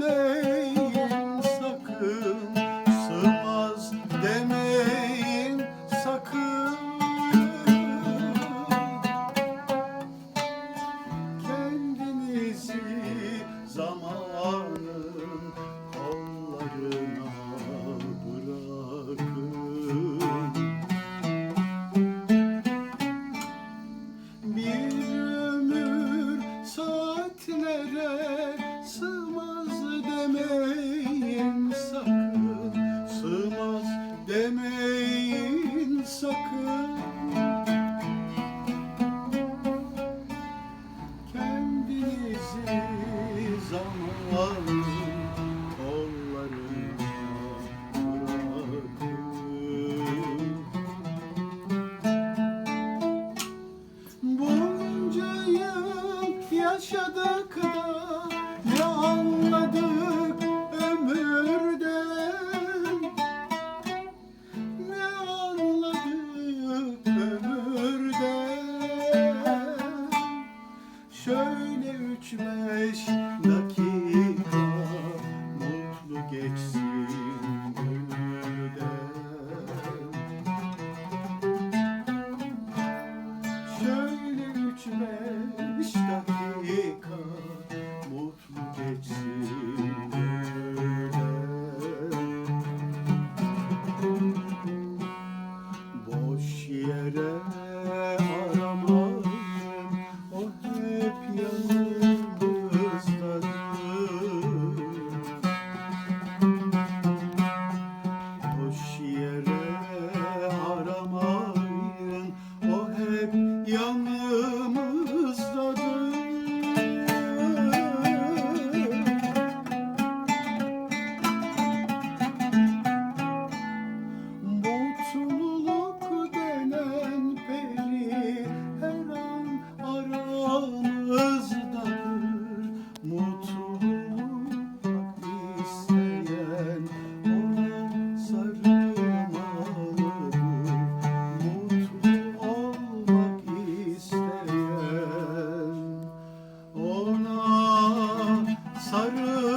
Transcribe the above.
demeyin sakın Sığmaz demeyin sakın. Kendinizi zamanın kollarına bırakın. Bir ömür saatlere sığmaz demeyin sakın. Kendinizi zamanın kollarına bırakın. Bunca yaşadık boş yere aramam o hep yanımızdadır boş yere aramayın o hep yanımızdadır sarı.